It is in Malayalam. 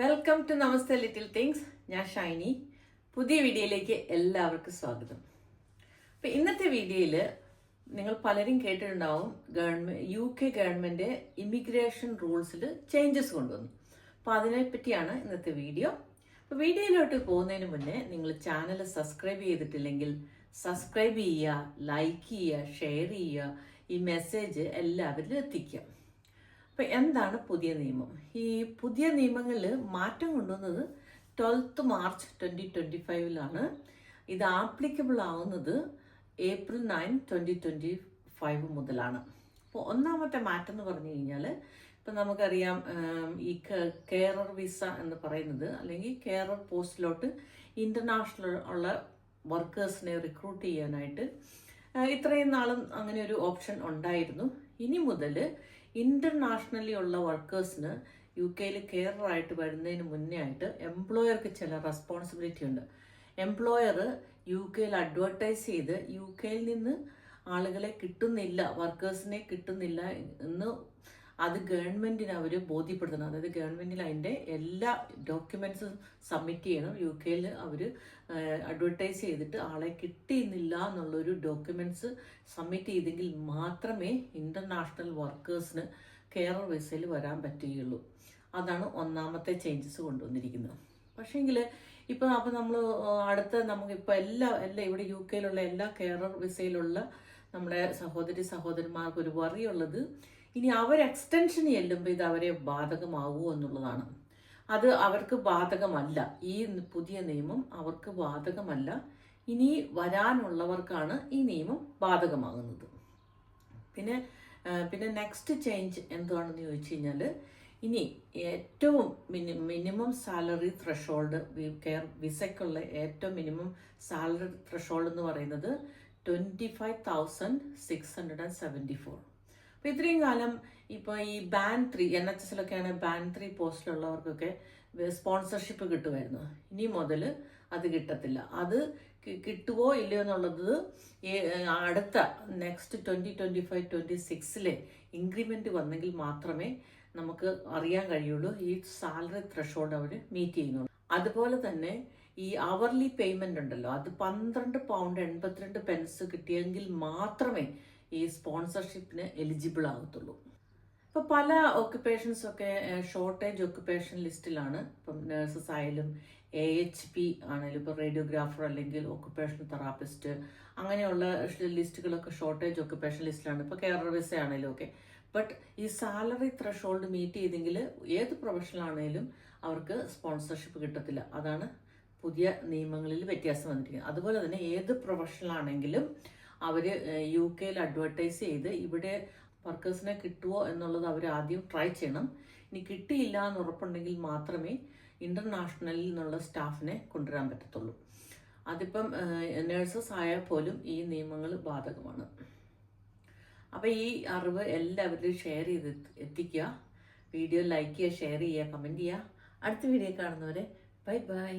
Welcome to Namaste little things ഞാൻ ഷൈനി. പുതിയ വീഡിയോയിലേക്ക് എല്ലാവർക്കും സ്വാഗതം. അപ്പം ഇന്നത്തെ വീഡിയോയിൽ നിങ്ങൾ പലരും കേട്ടിട്ടുണ്ടാവും government U K government immigration റൂൾസിൽ changes കൊണ്ടുവന്നു. അപ്പോൾ അതിനെപ്പറ്റിയാണ് ഇന്നത്തെ വീഡിയോ. അപ്പോൾ വീഡിയോയിലോട്ട് പോകുന്നതിന് മുന്നേ നിങ്ങൾ ചാനൽ സബ്സ്ക്രൈബ് ചെയ്തിട്ടില്ലെങ്കിൽ സബ്സ്ക്രൈബ് ചെയ്യുക ലൈക്ക് ചെയ്യുക ഷെയർ ചെയ്യുക ഈ മെസ്സേജ് എല്ലാവരിലും എത്തിക്കുക. അപ്പൊ എന്താണ് പുതിയ നിയമം? ഈ പുതിയ നിയമങ്ങളിൽ മാറ്റം കൊണ്ടുവന്നത് ട്വൽത്ത് മാർച്ച് ട്വന്റി ട്വന്റി ഫൈവിലാണ് ഇത് ആപ്ലിക്കബിൾ ആവുന്നത് April nine twenty twenty five മുതലാണ്. അപ്പോൾ ഒന്നാമത്തെ മാറ്റം എന്ന് പറഞ്ഞു കഴിഞ്ഞാൽ ഇപ്പം നമുക്കറിയാം ഈ കേറർ വിസ എന്ന് പറയുന്നത് അല്ലെങ്കിൽ കേറർ പോസ്റ്റിലോട്ട് ഇന്റർനാഷണൽ ഉള്ള വർക്കേഴ്സിനെ റിക്രൂട്ട് ചെയ്യാനായിട്ട് ഇത്രയും നാളും അങ്ങനെ ഒരു ഓപ്ഷൻ ഉണ്ടായിരുന്നു. ഇനി മുതൽ ഇന്റർനാഷണലി ഉള്ള വർക്കേഴ്സിന് യു കെയിൽ കെയറായിട്ട് വരുന്നതിന് മുന്നേ ആയിട്ട് എംപ്ലോയർക്ക് ചില റെസ്പോൺസിബിലിറ്റി ഉണ്ട്. എംപ്ലോയർ യു കെയിൽ അഡ്വർടൈസ് ചെയ്ത് യു കെയിൽ നിന്ന് ആളുകളെ കിട്ടുന്നില്ല വർക്കേഴ്സിനെ കിട്ടുന്നില്ല എന്ന് അത് ഗവൺമെന്റിന് അവർ ബോധ്യപ്പെടുത്തണം. അതായത് ഗവൺമെന്റിൽ അതിന്റെ എല്ലാ ഡോക്യുമെന്റ്സും സബ്മിറ്റ് ചെയ്യണം. യു കെയിൽ അവർ അഡ്വർടൈസ് ചെയ്തിട്ട് ആളെ കിട്ടിയിരുന്നില്ല എന്നുള്ളൊരു ഡോക്യുമെന്റ്സ് സബ്മിറ്റ് ചെയ്തെങ്കിൽ മാത്രമേ ഇന്റർനാഷണൽ വർക്കേഴ്സിന് കെയർ വിസയിൽ വരാൻ പറ്റുകയുള്ളൂ. അതാണ് ഒന്നാമത്തെ ചേഞ്ചസ് കൊണ്ടുവന്നിരിക്കുന്നത്. പക്ഷേങ്കിൽ ഇപ്പം അപ്പം നമ്മൾ അടുത്ത നമുക്ക് ഇപ്പോൾ എല്ലാ എല്ലാ ഇവിടെ യു കെയിലുള്ള എല്ലാ കേരള വിസയിലുള്ള നമ്മുടെ സഹോദരി സഹോദരന്മാർക്ക് ഒരു വറിയുള്ളത് ഇനി അവർ എക്സ്റ്റൻഷൻ ചെല്ലുമ്പോൾ ഇത് അവരെ ബാധകമാകുമോ എന്നുള്ളതാണ്. അത് അവർക്ക് ബാധകമല്ല. ഈ പുതിയ നിയമം അവർക്ക് ബാധകമല്ല. ഇനി വരാനുള്ളവർക്കാണ് ഈ നിയമം ബാധകമാകുന്നത്. പിന്നെ പിന്നെ നെക്സ്റ്റ് ചേഞ്ച് എന്താണെന്ന് ചോദിച്ചു കഴിഞ്ഞാൽ ഇനി ഏറ്റവും mini minimum salary threshold care വിസയ്ക്കുള്ള ഏറ്റവും മിനിമം സാലറി ത്രഷോൾഡ് എന്ന് പറയുന്നത് twenty five thousand six hundred and seventy four അപ്പോൾ ഇത്രയും കാലം ഇപ്പോൾ ഈ ബാൻ ത്രീ എൻ എച്ച് എസിലൊക്കെയാണ് ബാൻ ത്രീ പോസ്റ്റിലുള്ളവർക്കൊക്കെ സ്പോൺസർഷിപ്പ് കിട്ടുമായിരുന്നു. ഇനി മുതൽ അത് കിട്ടത്തില്ല. അത് കിട്ടുവോ ഇല്ലയോ എന്നുള്ളത് അടുത്ത next twenty twenty five twenty സിക്സിലെ increment വന്നെങ്കിൽ മാത്രമേ നമുക്ക് അറിയാൻ കഴിയുള്ളൂ. ഈ സാലറി ത്രഷോൾഡ് അവർ മീറ്റ് ചെയ്യുന്നുള്ളൂ. അതുപോലെ തന്നെ ഈ അവർലി പേയ്മെന്റ് ഉണ്ടല്ലോ അത് പന്ത്രണ്ട് പൗണ്ട് എൺപത്തിരണ്ട് പെൻസ് കിട്ടിയെങ്കിൽ മാത്രമേ ഈ സ്പോൺസർഷിപ്പിന് എലിജിബിൾ ആകത്തുള്ളൂ ഇപ്പൊ പല ഓക്യുപ്പേഷൻസ് ഒക്കെ ഷോർട്ടേജ് ഓക്യുപ്പേഷൻ ലിസ്റ്റിലാണ് ഇപ്പം നഴ്സസ് ആയാലും എ എച്ച് പി ആണെങ്കിലും ഇപ്പോൾ റേഡിയോഗ്രാഫർ അല്ലെങ്കിൽ ഓക്യുപ്പേഷൻ തെറാപ്പിസ്റ്റ് അങ്ങനെയുള്ള ലിസ്റ്റുകളൊക്കെ ഷോർട്ടേജ് ഓക്യുപ്പേഷൻ ലിസ്റ്റിലാണ് ഇപ്പോൾ കേരള വിസ ആണെങ്കിലും ഒക്കെ. ബട്ട് ഈ സാലറി ത്രഷോൾഡ് മീറ്റ് ചെയ്തെങ്കിൽ ഏത് പ്രൊഫഷണൽ ആണെങ്കിലും അവർക്ക് സ്പോൺസർഷിപ്പ് കിട്ടത്തില്ല. അതാണ് പുതിയ നിയമങ്ങളിൽ വ്യത്യാസം വന്നിരിക്കുന്നത് അതുപോലെ തന്നെ ഏത് പ്രൊഫഷണൽ ആണെങ്കിലും അവർ യു കെയിൽ അഡ്വർട്ടൈസ് ചെയ്ത് ഇവിടെ വർക്കേഴ്സിനെ കിട്ടുമോ എന്നുള്ളത് അവർ ആദ്യം ട്രൈ ചെയ്യണം. ഇനി കിട്ടിയില്ല എന്ന് ഉറപ്പുണ്ടെങ്കിൽ മാത്രമേ ഇന്റർനാഷണലിൽ നിന്നുള്ള സ്റ്റാഫിനെ കൊണ്ടുവരാൻ പറ്റത്തുള്ളൂ. അതിപ്പം നേഴ്സസ് ആയാൽ പോലും ഈ നിയമങ്ങൾ ബാധകമാണ്. അപ്പോൾ ഈ അറിവ് എല്ലാവരും ഷെയർ ചെയ്ത് എത്തിക്കുക. വീഡിയോ ലൈക്ക് ചെയ്യുക ഷെയർ ചെയ്യുക കമന്റ് ചെയ്യുക. അടുത്ത വീഡിയോ കാണുന്നവരെ ബൈ ബൈ